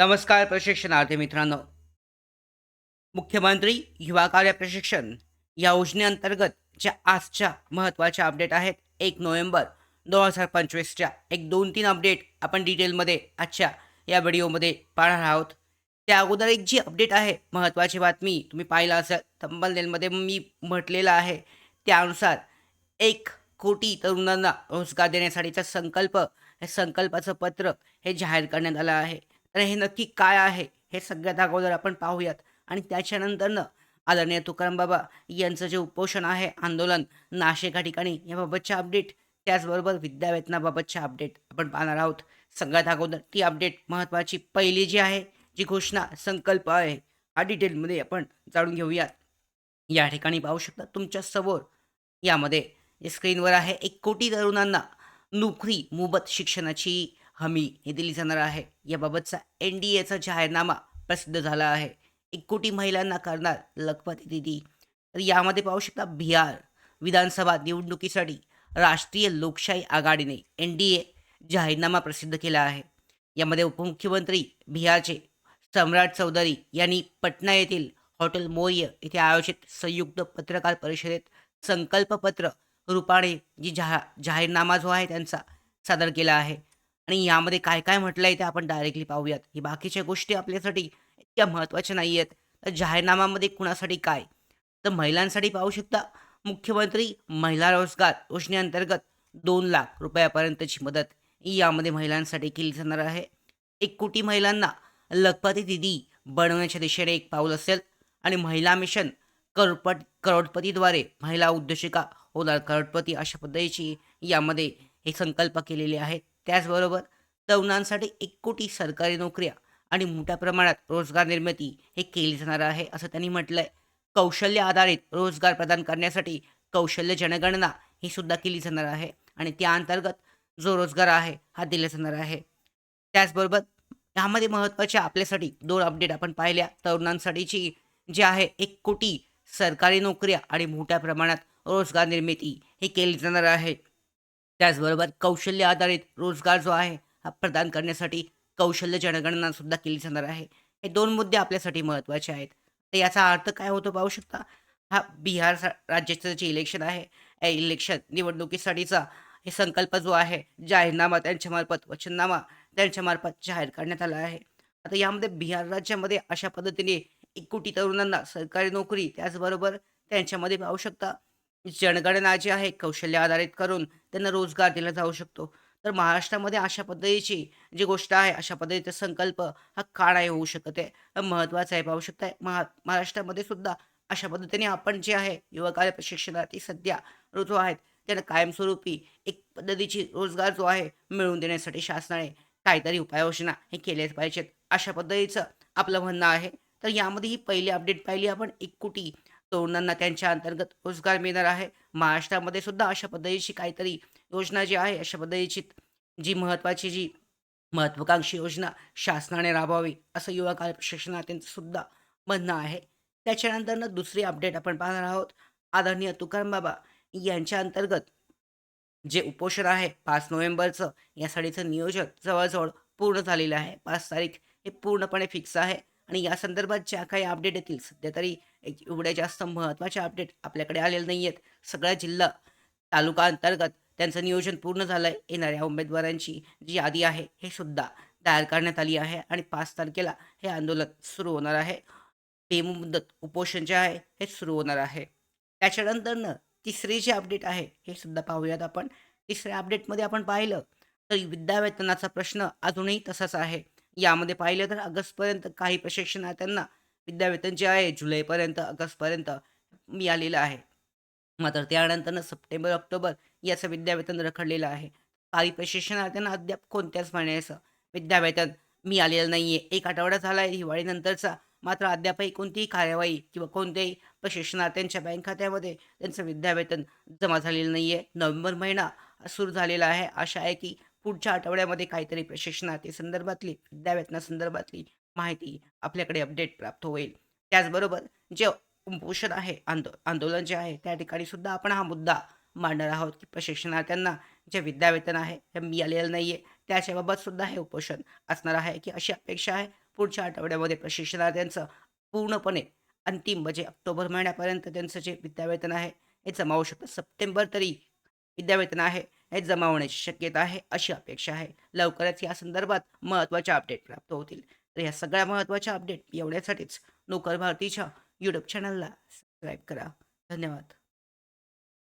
नमस्कार प्रशिक्षणार्थी मित्रांनो. मुख्यमंत्री युवा कार्य प्रशिक्षण या योजनेअंतर्गत ज्या आजच्या महत्त्वाच्या अपडेट आहेत एक नोव्हेंबर दोन हजार पंचवीसच्या एक दोन तीन अपडेट आपण डिटेलमध्ये आजच्या या व्हिडिओमध्ये पाहणार आहोत. त्या अगोदर एक जी अपडेट आहे महत्त्वाची बातमी तुम्ही पाहिला असाल तंबलनेलमध्ये मी म्हटलेलं आहे त्यानुसार एक कोटी तरुणांना रोजगार देण्यासाठीचा संकल्प हे संकल्पाचं पत्र हे जाहीर करण्यात आलं आहे. तर हे नक्की काय आहे हे सगळ्यात अगोदर आपण पाहूयात. आणि त्याच्यानंतरनं आदरणीय तुकाराम बाबा यांचं जे उपोषण आहे आंदोलन नाशिक या ठिकाणी याबाबतच्या अपडेट त्याचबरोबर विद्यावेतनाबाबतच्या अपडेट आपण पाहणार आहोत. सगळ्यात अगोदर ती अपडेट महत्त्वाची पहिली जी आहे जी घोषणा संकल्प आहे हा डिटेलमध्ये आपण जाणून घेऊयात. या ठिकाणी पाहू शकता तुमच्यासमोर यामध्ये स्क्रीनवर आहे एक कोटी तरुणांना नोकरी मोबत शिक्षणाची हमी हे दिली जाणार आहे. याबाबतचा एन डी एचा जाहीरनामा प्रसिद्ध झाला आहे. एक कोटी महिलांना करणार लखपती दिदी तर यामध्ये पाहू शकता बिहार विधानसभा निवडणुकीसाठी राष्ट्रीय लोकशाही आघाडीने एन डी ए जाहीरनामा प्रसिद्ध केला आहे. यामध्ये उपमुख्यमंत्री बिहारचे सम्राट चौधरी यांनी पटना येथील हॉटेल मौर्य येथे आयोजित संयुक्त पत्रकार परिषदेत संकल्पपत्र रूपाने जी जाहा जाहीरनामा जो आहे त्यांचा सादर केला आहे. आणि यामध्ये काय काय म्हटलं आहे ते आपण डायरेक्टली पाहूयात. ही बाकीच्या गोष्टी आपल्यासाठी इतक्या महत्त्वाच्या नाही आहेत तर जाहीरनामामध्ये कुणासाठी काय? तर महिलांसाठी पाहू शकता मुख्यमंत्री महिला रोजगार योजनेअंतर्गत दोन लाख रुपयापर्यंतची मदत यामध्ये महिलांसाठी केली जाणार आहे. एक कोटी महिलांना लखपती दिदी बनवण्याच्या दिशेने एक पाऊल असेल आणि महिला मिशन करोडपट करोडपतीद्वारे महिला उद्योजिका होणार करोडपती अशा पद्धतीची यामध्ये हे संकल्प केलेले आहेत. त्याचबरोबर तरुणांसाठी एक कोटी सरकारी नोकऱ्या आणि मोठ्या प्रमाणात रोजगार निर्मिती हे केली जाणार आहे असं त्यांनी म्हटलंय. कौशल्य आधारित रोजगार प्रदान करण्यासाठी कौशल्य जनगणना ही सुद्धा केली जाणार आहे आणि त्या अंतर्गत जो रोजगार आहे हा दिला जाणार आहे. त्याचबरोबर यामध्ये महत्त्वाच्या आपल्यासाठी दोन अपडेट आपण पाहिल्या. तरुणांसाठीची जी आहे एक कोटी सरकारी नोकऱ्या आणि मोठ्या प्रमाणात रोजगार निर्मिती ही केली जाणार आहे. त्याचबरोबर कौशल्य आधारित रोजगार जो आहे हा प्रदान करण्यासाठी कौशल्य जनगणना सुद्धा केली जाणार आहे. हे दोन मुद्दे आपल्यासाठी महत्त्वाचे आहेत. तर याचा अर्थ काय होतो पाहू शकता? हा बिहार राज्याचं जे इलेक्शन आहे या इलेक्शन निवडणुकीसाठीचा हे संकल्प जो आहे जाहीरनामा त्यांच्यामार्फत वचननामा त्यांच्यामार्फत जाहीर करण्यात आला आहे. आता यामध्ये बिहार राज्यामध्ये अशा पद्धतीने एक कोटी तरुणांना सरकारी नोकरी त्याचबरोबर त्यांच्यामध्ये पाहू शकता जनगणना जी आहे कौशल्य आधारित करून त्यांना रोजगार दिला जाऊ शकतो. तर महाराष्ट्रामध्ये अशा पद्धतीची जी गोष्ट आहे अशा पद्धतीचा संकल्प हा का नाही होऊ शकत आहे महत्त्वाचा आहे पाहू शकताय. महा महाराष्ट्रामध्ये सुद्धा अशा पद्धतीने आपण जे आहे युवा प्रशिक्षणार्थी सध्या ऋतू आहेत त्यांना कायमस्वरूपी एक पद्धतीची रोजगार जो आहे मिळवून देण्यासाठी शासनाने काहीतरी उपाययोजना हे केल्याच पाहिजेत. अशा पद्धतीचं आपलं म्हणणं आहे. तर यामध्ये ही पहिली अपडेट पाहिली आपण एक कोटी तरुणांना त्यांच्या अंतर्गत रोजगार मिळणार आहे. महाराष्ट्रामध्ये सुद्धा अशा पद्धतीची काहीतरी योजना जी आहे अशा पद्धतीची जी महत्त्वाची जी महत्त्वाकांक्षी योजना शासनाने राबवावी असं युवा कार्य प्रशिक्षणार्थींचं सुद्धा म्हणणं आहे. त्याच्यानंतरनं दुसरी अपडेट आपण पाहणार आहोत. आदरणीय तुकाराम बाबा यांच्या अंतर्गत जे उपोषण आहे पाच नोव्हेंबरचं यासाठीचं नियोजन जवळजवळ पूर्ण झालेलं आहे. पाच तारीख हे पूर्णपणे फिक्स आहे. आणि या संदर्भात ज्या काही अपडेट येतील सध्या तरी एवढ्या जास्त महत्त्वाचे अपडेट आपल्याकडे आलेले नाही आहेत सगळ्या जिल्हा तालुका अंतर्गत त्यांचं नियोजन पूर्ण झालं आहे येणाऱ्या उमेदवारांची जी यादी आहे हे सुद्धा तयार करण्यात आली आहे आणि पाच तारखेला हे आंदोलन सुरू होणार आहे. बेमुदत उपोषण जे आहे हे सुरू होणार आहे. त्याच्यानंतरनं तिसरे जे अपडेट आहे हे सुद्धा पाहूयात आपण. तिसऱ्या अपडेटमध्ये आपण पाहिलं तर विद्यावेतनाचा प्रश्न अजूनही तसाच आहे. यामध्ये पाहिलं तर ऑगस्टपर्यंत काही प्रशिक्षणार्थ्यांना विद्यावेतन जे आहे जुलैपर्यंत ऑगस्टपर्यंत मिळालेलं आहे. मात्र त्यानंतरनं सप्टेंबर ऑक्टोबर याचं विद्यावेतन रखडलेलं आहे. काही प्रशिक्षणार्थ्यांना अद्याप कोणत्याच महिन्याचं विद्यावेतन मिळालेलं नाही आहे एक आठवडा झाला आहे दिवाळीनंतरचा. मात्र अद्यापही कोणतीही कार्यवाही किंवा कोणत्याही प्रशिक्षणार्थ्यांच्या बँक खात्यामध्ये त्यांचं विद्यावेतन जमा झालेलं नाही आहे नोव्हेंबर महिना सुरू झालेला आहे. आशा आहे की पुढच्या आठवड्यामध्ये काहीतरी प्रशिक्षणार्थी संदर्भातली विद्यावेतनासंदर्भातली माहिती आपल्याकडे अपडेट प्राप्त होईल. त्याचबरोबर जे कुपोषण आहे आंदो आंदोलन जे आहे त्या ठिकाणी सुद्धा आपण हा मुद्दा मांडणार आहोत की प्रशिक्षणार्थ्यांना जे विद्यावेतन आहे हे मिळालेलं नाही आहे त्याच्याबाबत सुद्धा हे उपोषण असणार आहे की अशी अपेक्षा आहे. पुढच्या आठवड्यामध्ये प्रशिक्षणार्थ्यांचं पूर्णपणे अंतिम म्हणजे ऑक्टोबर महिन्यापर्यंत त्यांचं जे विद्यावेतन आहे हे जमावू शकतं. सप्टेंबर तरी विद्यावेतन आहे हे जमावण्याची शक्यता आहे अशी अपेक्षा आहे. लवकरच या संदर्भात महत्त्वाच्या अपडेट प्राप्त होतील. तर या सगळ्या महत्त्वाच्या अपडेट एवढ्यासाठीच नोकर भारतीच्या युट्यूब चॅनलला सबस्क्राईब करा. धन्यवाद.